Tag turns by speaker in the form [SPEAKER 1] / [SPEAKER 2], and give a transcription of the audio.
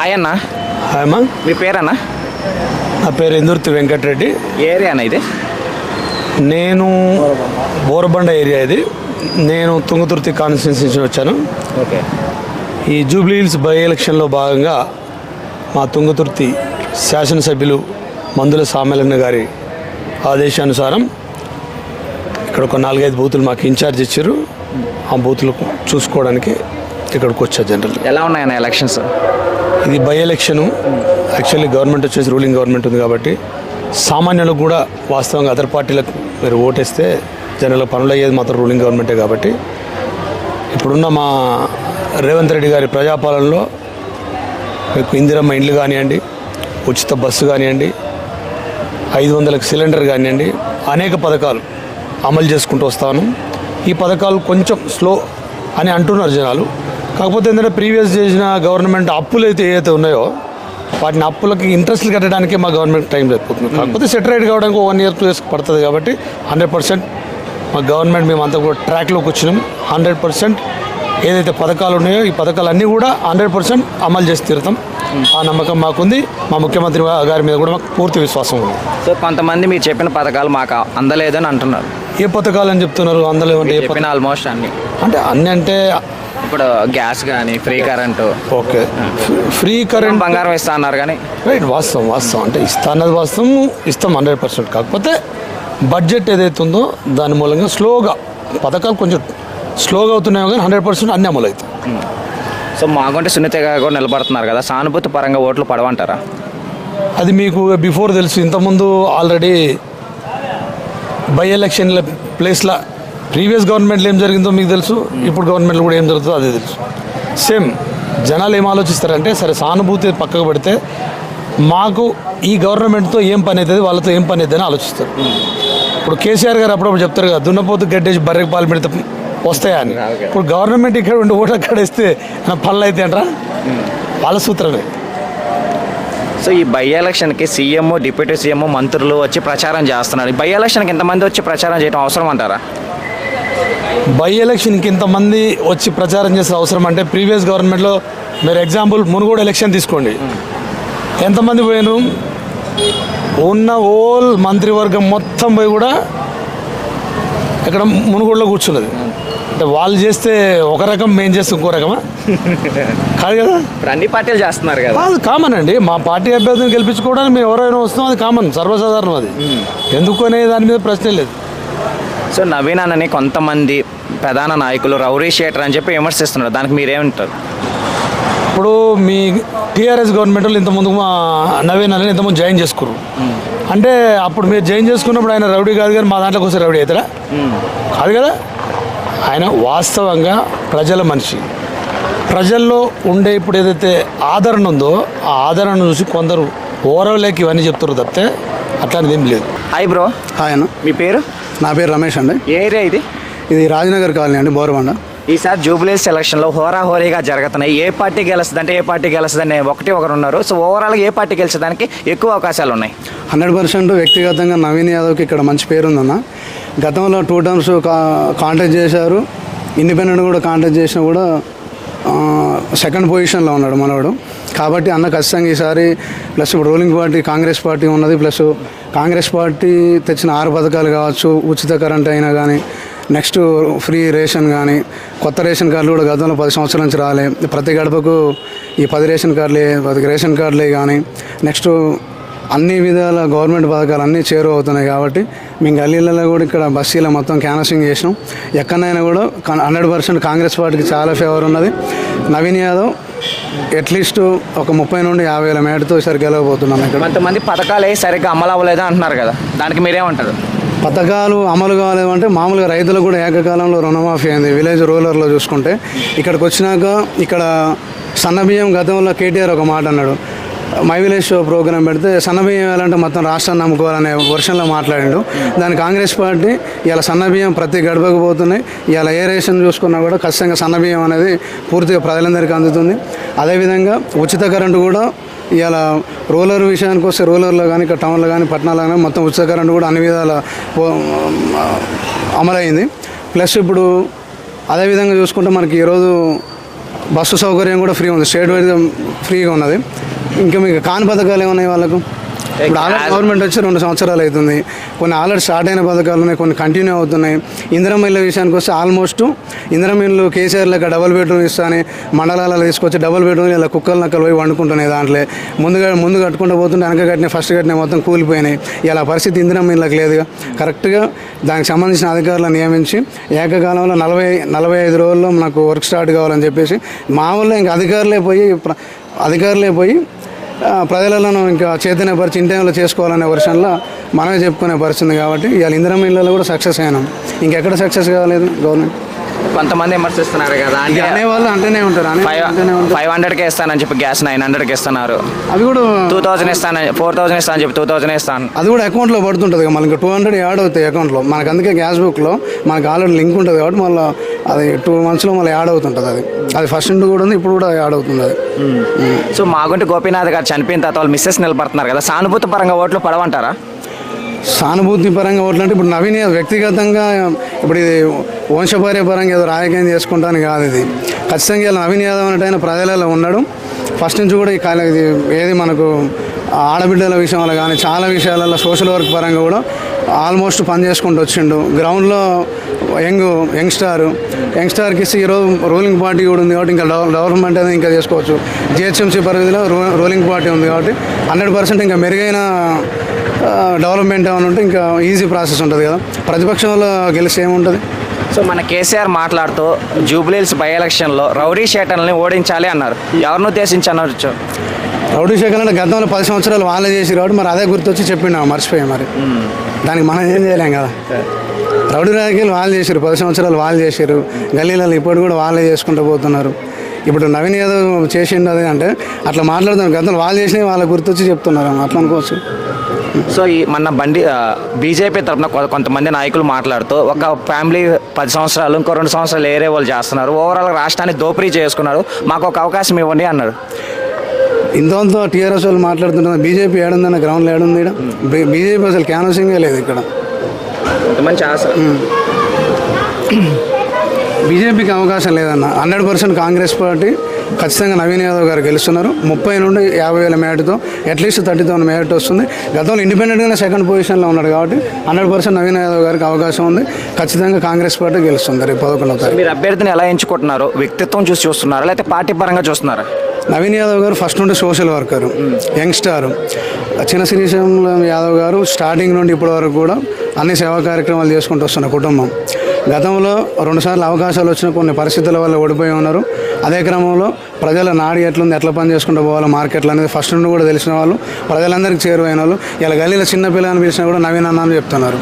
[SPEAKER 1] అన్న.
[SPEAKER 2] అమ్మా.
[SPEAKER 1] మీ పేరన్నా?
[SPEAKER 2] నా పేరు ఇందుర్తి వెంకటరెడ్డి.
[SPEAKER 1] ఏ ఏరియా అన్న ఇది?
[SPEAKER 2] నేను బోరబండ ఏరియా ఇది. నేను తుంగతుర్తి కాన్స్టిట్యున్సీ నుంచి వచ్చాను.
[SPEAKER 1] ఓకే.
[SPEAKER 2] ఈ జూబ్లీ హిల్స్ బై ఎలక్షన్లో భాగంగా మా తుంగతుర్తి శాసనసభ్యులు మందుల సామెలన్న గారి ఆదేశానుసారం ఇక్కడ ఒక నాలుగైదు బూతులు మాకు ఇన్ఛార్జ్ ఇచ్చారు. ఆ బూతులు చూసుకోవడానికి ఇక్కడికి వచ్చా జనరల్
[SPEAKER 1] ఎలా ఉన్నాయన్న ఎలక్షన్స్?
[SPEAKER 2] ఇది బై ఎలక్షను యాక్చువల్లీ గవర్నమెంట్ వచ్చేసి రూలింగ్ గవర్నమెంట్ ఉంది కాబట్టి సామాన్యులకు కూడా వాస్తవంగా అదర్ పార్టీలకు మీరు ఓటేస్తే జనరల్ పనులు అయ్యేది మాత్రం రూలింగ్ గవర్నమెంటే కాబట్టి ఇప్పుడున్న మా రేవంత్ రెడ్డి గారి ప్రజాపాలనలో మీకు ఇందిరమ్మ ఇండ్లు కానివ్వండి ఉచిత బస్సు కానివ్వండి ఐదు వందలకు సిలిండర్ కానివ్వండి అనేక పథకాలు అమలు చేసుకుంటూ వస్తాను. ఈ పథకాలు కొంచెం స్లో అని అంటున్నారు జనాలు. కాకపోతే ఏంటంటే ప్రీవియస్ చేసిన గవర్నమెంట్ అప్పులు అయితే ఏవైతే ఉన్నాయో వాటిని అప్పులకి ఇంట్రెస్ట్లు కట్టడానికే మా గవర్నమెంట్ టైం సరిపోతుంది. కాకపోతే సెటరేట్ కావడానికి వన్ ఇయర్ టూ ఇయర్స్ పడుతుంది కాబట్టి హండ్రెడ్ పర్సెంట్ మా గవర్నమెంట్ మేమంతా కూడా ట్రాక్లోకి వచ్చినాం. హండ్రెడ్ పర్సెంట్ ఏదైతే పథకాలు ఉన్నాయో ఈ పథకాలన్నీ కూడా హండ్రెడ్ పర్సెంట్ అమలు చేసి తీరుతాం. ఆ నమ్మకం మాకుంది. మా ముఖ్యమంత్రి గారి మీద కూడా మాకు పూర్తి విశ్వాసం ఉంది.
[SPEAKER 1] సో కొంతమంది మీరు చెప్పిన పథకాలు మాకు అందలేదని అంటున్నారు.
[SPEAKER 2] ఏ పథకాలు అని చెప్తున్నారు? అందులో ఏమంటే ఏ
[SPEAKER 1] చెప్పిన
[SPEAKER 2] పథకాలు
[SPEAKER 1] ఆల్మోస్ట్ అన్ని.
[SPEAKER 2] అంటే అన్ని అంటే
[SPEAKER 1] ఇప్పుడు గ్యాస్ కానీ free current
[SPEAKER 2] okay free current
[SPEAKER 1] బంగారం ఇస్తా అన్నారు కానీ.
[SPEAKER 2] రైట్ వాస్తవం వాస్తవం. అంటే ఇస్తా అన్నది వాస్తవం ఇస్తాం హండ్రెడ్ పర్సెంట్. కాకపోతే బడ్జెట్ ఏదైతే ఉందో దాని మూలంగా స్లోగా పథకాలు కొంచెం స్లోగా అవుతున్నాయో కానీ హండ్రెడ్ పర్సెంట్ అన్ని అమలు అవుతాయి.
[SPEAKER 1] సో మాగుంటే సున్నిత గారు కూడా నిలబడుతున్నారు కదా సానుభూతి పరంగా ఓట్లు పడవంటారా?
[SPEAKER 2] అది మీకు బిఫోర్ తెలుసు. ఇంతకుముందు ఆల్రెడీ బై ఎలక్షన్ల ప్లేస్లో ప్రీవియస్ గవర్నమెంట్లో ఏం జరిగిందో మీకు తెలుసు ఇప్పుడు గవర్నమెంట్లో కూడా ఏం జరుగుతుందో అదే తెలుసు. సేమ్ జనాలు ఏం ఆలోచిస్తారంటే సరే సానుభూతి పక్కకు పెడితే మాకు ఈ గవర్నమెంట్తో ఏం పని అవుతుంది వాళ్ళతో ఏం పని అవుతుంది అని ఆలోచిస్తారు. ఇప్పుడు కేసీఆర్ గారు అప్పుడప్పుడు చెప్తారు కదా దున్నపోతు గడ్డేసి బర్రెకి పాలు పెడితే వస్తాయా అని. ఇప్పుడు గవర్నమెంట్ ఇక్కడ ఉండి ఓటు అక్కడ ఇస్తే పనులు అయితే అంటారా? వాళ్ళ సూత్రమే.
[SPEAKER 1] సో ఈ బై ఎలక్షన్కి సీఎం డిప్యూటీ సీఎం మంత్రులు వచ్చి ప్రచారం చేస్తున్నారు. ఈ బై ఎలక్షన్కి ఎంతమంది వచ్చి ప్రచారం చేయడం అవసరం అంటారా?
[SPEAKER 2] బై ఎలక్షన్కి ఇంతమంది వచ్చి ప్రచారం చేసే అవసరం అంటే ప్రీవియస్ గవర్నమెంట్లో మీరు ఎగ్జాంపుల్ మునుగోడు ఎలక్షన్ తీసుకోండి. ఎంతమంది పోయారు ఉన్న ఓల్ మంత్రివర్గం మొత్తం పోయి కూడా ఇక్కడ మునుగోడులో కూర్చున్నది. అంటే వాళ్ళు చేస్తే ఒక రకం మేము చేస్తే ఇంకో రకమా? కాదు కదా?
[SPEAKER 1] ఇప్పుడు అన్ని పార్టీలు చేస్తున్నారు కదా.
[SPEAKER 2] అది కామన్ అండి. మా పార్టీ అభ్యర్థిని గెలిపించుకోవడానికి మేము ఎవరైనా వస్తాం అది కామన్ సర్వసాధారణం అది. ఎందుకు అనే దాని మీద ప్రశ్నే లేదు.
[SPEAKER 1] సో నవీన్ అన్నని కొంతమంది ప్రధాన నాయకులు రౌరీ షేటర్ అని చెప్పి విమర్శిస్తున్నారు. దానికి మీరేమంటారు?
[SPEAKER 2] ఇప్పుడు మీ టీఆర్ఎస్ గవర్నమెంట్ వాళ్ళు ఇంతకుముందు మా నవీన్ అని ఇంతకుముందు జాయిన్ చేసుకున్నారు. అంటే అప్పుడు మీరు జాయిన్ చేసుకున్నప్పుడు ఆయన రౌడీ కాదు కానీ మా దాంట్లోకి వస్తే రౌడీ అవుతారా కాదు కదా? ఆయన వాస్తవంగా ప్రజల మనిషి. ప్రజల్లో ఉండే ఇప్పుడు ఏదైతే ఆదరణ ఉందో ఆ ఆదరణ చూసి కొందరు ఓరవలేక ఇవన్నీ చెప్తారు తప్పితే అట్లాంటిది ఏం లేదు.
[SPEAKER 1] Hi bro.
[SPEAKER 3] హాయ్ అన్న.
[SPEAKER 1] మీ పేరు?
[SPEAKER 3] నా పేరు రమేష్ అండి.
[SPEAKER 1] ఏ ఏరియా ఇది?
[SPEAKER 3] ఇది రాజనగర్ కాలనీ అండి బోరబండ.
[SPEAKER 1] ఈసారి జూబ్లీస్ ఎలక్షన్లో హోరాహోరీగా జరుగుతున్నాయి. ఏ పార్టీ గెలుస్తుంది అంటే ఏ పార్టీ గెలుస్తుంది అని ఒకటి ఒకరు ఉన్నారు. సో ఓవరాల్గా ఏ పార్టీ గెలిచడానికి ఎక్కువ అవకాశాలు ఉన్నాయి?
[SPEAKER 3] హండ్రెడ్ పర్సెంట్ వ్యక్తిగతంగా నవీన్ యాదవ్కి ఇక్కడ మంచి పేరు ఉందన్న. గతంలో టూ టర్మ్స్ కా కాంటాక్ట్ చేశారు. ఇండిపెండెంట్ కూడా కాంటాక్ట్ చేసినా కూడా సెకండ్ పొజిషన్లో ఉన్నాడు మనవాడు కాబట్టి అన్న ఖచ్చితంగా ఈసారి ప్లస్ ఇప్పుడు రూలింగ్ పార్టీ కాంగ్రెస్ పార్టీ ఉన్నది. ప్లస్ కాంగ్రెస్ పార్టీ తెచ్చిన ఆరు పథకాలు కావచ్చు ఉచిత కరెంట్ అయినా కానీ నెక్స్ట్ ఫ్రీ రేషన్ కానీ కొత్త రేషన్ కార్డులు కూడా గతంలో పది సంవత్సరాల నుంచి రాలే. ప్రతి గడపకు ఈ పది రేషన్ కార్డులే పది రేషన్ కార్డులే కానీ నెక్స్ట్ అన్ని విధాల గవర్నమెంట్ పథకాలు అన్నీ చేరువ అవుతున్నాయి కాబట్టి మేము గల్లీలలో కూడా ఇక్కడ బస్సీలో మొత్తం క్యాన్వసింగ్ చేసినాం. ఎక్కడైనా కూడా హండ్రెడ్ పర్సెంట్ కాంగ్రెస్ పార్టీకి చాలా ఫేవర్ ఉన్నది. నవీన్ యాదవ్ అట్లీస్ట్ ఒక ముప్పై నుండి యాభై వేల మేటతో ఈసారి గెలవబోతున్నాం ఇక్కడ.
[SPEAKER 1] కొంతమంది పథకాలు ఏ సరిగ్గా అమలు అవ్వలేదు అంటున్నారు కదా? దానికి మీరేమంటారు?
[SPEAKER 3] పథకాలు అమలు కాలేదంటే మామూలుగా రైతులకు కూడా ఏకకాలంలో రుణమాఫీ అయింది. విలేజ్ రూరల్లో చూసుకుంటే ఇక్కడికి వచ్చినాక ఇక్కడ సన్నబియ్యం గతంలో కేటీఆర్ ఒక మాట అన్నాడు. మై విలేజ్ షో ప్రోగ్రాం పెడితే సన్నబియ్యం వేయాలంటే మొత్తం రాష్ట్రాన్ని నమ్ముకోవాలనే వర్షంలో మాట్లాడిండు. దాని కాంగ్రెస్ పార్టీ ఇలా సన్నబియ్యం ప్రతి గడపకు పోతున్నాయి. ఇలా ఏ రేషన్ చూసుకున్నా కూడా ఖచ్చితంగా సన్నబియ్యం అనేది పూర్తిగా ప్రజలందరికీ అందుతుంది. అదేవిధంగా ఉచిత కరెంటు కూడా ఇలా రూరల్ విషయానికి వస్తే రూరల్లో కానీ ఇక్కడ టౌన్లో కానీ పట్టణాల్లో కానీ మొత్తం ఉచిత కరెంటు కూడా అన్ని విధాల అమలైంది ప్లస్ ఇప్పుడు అదేవిధంగా చూసుకుంటే మనకి ఈరోజు బస్సు సౌకర్యం కూడా ఫ్రీ ఉంది. స్టేట్ వైజ్ ఫ్రీగా ఉన్నది. ఇంకా మీకు కాని పథకాలు ఏమున్నాయి వాళ్ళకు? ఇప్పుడు ఆల్రెడీ గవర్నమెంట్ వచ్చి రెండు సంవత్సరాలు అవుతుంది. కొన్ని ఆల్రెడీ స్టార్ట్ అయిన పథకాలు ఉన్నాయి కొన్ని కంటిన్యూ అవుతున్నాయి. ఇందిరమ్మ ఇళ్ళ విషయానికి వస్తే ఆల్మోస్ట్ ఇందిరమ్మ ఇల్లు కేసీఆర్ లెక్క డబుల్ బెడ్రూమ్ ఇస్తానే మండలాలలో తీసుకొచ్చి డబుల్ బెడ్రూమ్ ఇలా కుక్కలు నక్కలు పోయి వండుకుంటున్నాయి దాంట్లో. ముందుగా ముందు కట్టుకుంటూ పోతుంటే వెనక కట్టిన ఫస్ట్ కట్టిన మొత్తం కూలిపోయినాయి. ఇలా పరిస్థితి ఇందిరమ్మ ఇళ్ళకి లేదుగా. కరెక్ట్గా దానికి సంబంధించిన అధికారులను నియమించి ఏకకాలంలో నలభై నలభై ఐదు రోజుల్లో నాకు వర్క్ స్టార్ట్ కావాలని చెప్పేసి మా ఊళ్ళో ఇంకా అధికారులే పోయి అధికారులే పోయి ప్రజలను ఇంకా చైతన్యపరిచి ఇంటర్వ్యూలో చేసుకోవాలనే వర్షన్లో మనమే చెప్పుకునే పరిస్థితుంది కాబట్టి ఇవాళ ఇందిరమ్మ ఇళ్ళలో కూడా సక్సెస్ అయినాం. ఇంకెక్కడ సక్సెస్ కాలేదు గవర్నమెంట్.
[SPEAKER 1] కొంతమంది విమర్శిస్తున్నారు కదా
[SPEAKER 3] అనేవాళ్ళు అంటేనే ఉంటారు
[SPEAKER 1] ఫైవ్ హండ్రెడ్కే ఇస్తానని చెప్పి గ్యాస్ నైన్ హండ్రెడ్కి ఇస్తున్నారు.
[SPEAKER 3] అది కూడా
[SPEAKER 1] టూ థౌజండ్ ఇస్తాను ఫోర్ థౌజండ్ ఇస్తానని చెప్పి టూ థౌజండ్ ఇస్తాను.
[SPEAKER 3] అది కూడా అకౌంట్లో పడుతుంటుంది మనకి టూ హండ్రెడ్ యాడ్ అవుతాయి అకౌంట్లో మనకు అందుకే గ్యాస్ బుక్లో మనకు ఆల్రెడీ లింక్ ఉంటుంది కాబట్టి మళ్ళీ అది టూ మంత్స్లో మళ్ళీ యాడ్ అవుతుంటుంది అది. అది ఫస్ట్ నుండి కూడా ఉంది ఇప్పుడు కూడా యాడ్ అవుతుంది అది.
[SPEAKER 1] సో మాగుంటి గోపీనాథ్ గారు చనిపోయిన తర్వాత వాళ్ళు మిస్సెస్ నిలబడుతున్నారు కదా సానుభూతి పరంగా ఓట్లు పడవంటారా?
[SPEAKER 3] సానుభూతి పరంగా ఓట్లు అంటే ఇప్పుడు నవీన్ వ్యక్తిగతంగా ఇప్పుడు ఇది వంశపార్య పరంగా ఏదో రాజకీయం చేసుకుంటాను కాదు ఇది. ఖచ్చితంగా ఇలా నవీన్ యాదవ్ అనేటైన ప్రజలలో ఉన్నాడు. ఫస్ట్ నుంచి కూడా ఈ కాల ఇది ఏది మనకు ఆడబిడ్డల విషయంలో కానీ చాలా విషయాలలో సోషల్ వర్క్ పరంగా కూడా ఆల్మోస్ట్ పని చేసుకుంటూ వచ్చిండు. గ్రౌండ్లో యంగ్ యంగ్స్టార్ యంగ్స్టార్కి ఈరోజు రూలింగ్ పార్టీ కూడా ఉంది కాబట్టి ఇంకా డెవలప్మెంట్ అనేది ఇంకా చేసుకోవచ్చు. జిహెచ్ఎంసీ పరిధిలో రూలింగ్ పార్టీ ఉంది కాబట్టి హండ్రెడ్ పర్సెంట్ ఇంకా మెరుగైన డెవలప్మెంట్ ఏమైనా ఉంటే ఇంకా ఈజీ ప్రాసెస్ ఉంటుంది కదా. ప్రతిపక్షంలో గెలిస్తే ఏముంటుంది?
[SPEAKER 1] సో మన కేసీఆర్ మాట్లాడుతూ జూబ్లీల్స్ బై ఎలక్షన్లో రౌడీ షేటర్ని ఓడించాలి అన్నారు. ఎవరిని ఉద్దేశించి అనొచ్చు
[SPEAKER 3] రౌడీ శేఖర్ అంటే గతంలో పది సంవత్సరాలు వాళ్ళే చేసి కాబట్టి మరి అదే గుర్తొచ్చి చెప్పిండు మర్చిపోయాం మరి. దానికి మనం ఏం చేయలేం కదా. రౌడీ రాజకీయాలు వాళ్ళు చేశారు పది సంవత్సరాలు వాళ్ళు చేశారు. గల్లీలలో ఇప్పుడు కూడా వాళ్ళే చేసుకుంటూ పోతున్నారు. ఇప్పుడు నవీన్ యాదవ్ చేసిండు అది అంటే అట్లా మాట్లాడుతున్నారు గతంలో వాళ్ళు చేసినవి వాళ్ళ గుర్తొచ్చి చెప్తున్నారు. అట్లా అనుకోవచ్చు.
[SPEAKER 1] సో ఈ మన బండి బీజేపీ తరఫున కొంతమంది నాయకులు మాట్లాడుతూ ఒక ఫ్యామిలీ పది సంవత్సరాలు ఇంకో రెండు సంవత్సరాలు ఏరే వాళ్ళు చేస్తున్నారు. ఓవరాల్ రాష్ట్రాన్ని దోపిడీ చేసుకున్నారు. మాకు ఒక అవకాశం ఇవ్వండి అన్నారు.
[SPEAKER 3] ఇంతవంతో టీఆర్ఎస్ వాళ్ళు మాట్లాడుతున్నారు బీజేపీ ఏడుందన్న గ్రౌండ్లో ఏడుంది బీజేపీ అసలు క్యాన్వసింగే లేదు ఇక్కడ.
[SPEAKER 1] మంచి ఆశ
[SPEAKER 3] బీజేపీకి అవకాశం లేదన్న. హండ్రెడ్ పర్సెంట్ కాంగ్రెస్ పార్టీ ఖచ్చితంగా నవీన్ యాదవ్ గారు గెలుస్తున్నారు. ముప్పై నుండి యాభై వేల మేరట్తో అట్లీస్ట్ థర్టీ థౌసండ్ మేరట్ వస్తుంది. గతంలో ఇండిపెండెంట్గానే సెకండ్ పొజిషన్లో ఉన్నాడు కాబట్టి హండ్రెడ్ పర్సెంట్ నవీన్ యాదవ్ గారికి అవకాశం ఉంది. ఖచ్చితంగా కాంగ్రెస్ పార్టీ గెలుస్తుంది రేపు పదకొండవ తారీఖు.
[SPEAKER 1] మీరు అభ్యర్థిని ఎలా ఎంచుకుంటున్నారు? వ్యక్తిత్వం చూసి చూస్తున్నారా? లేకపోతే పార్టీ పరంగా చూస్తున్నారా?
[SPEAKER 3] నవీన్ యాదవ్ గారు ఫస్ట్ నుండి సోషల్ వర్కర్ యంగ్స్టార్. చిన్న శ్రీశైలం యాదవ్ గారు స్టార్టింగ్ నుండి ఇప్పటి వరకు కూడా అన్ని సేవా కార్యక్రమాలు చేసుకుంటూ వస్తున్న కుటుంబం. గతంలో రెండుసార్లు అవకాశాలు వచ్చిన కొన్ని పరిస్థితుల వల్ల ఓడిపోయి ఉన్నారు. అదే క్రమంలో ప్రజల నాడి ఎట్లుంది ఎట్లా పని చేసుకుంటూ పోవాలి మార్కెట్లు అనేది ఫస్ట్ నుండి కూడా తెలిసిన వాళ్ళు ప్రజలందరికీ చేరువైన వాళ్ళు ఇలా గల్లీలో చిన్న పిల్లలని పిలిచినా కూడా నవీన్ అన్న అని చెప్తున్నారు.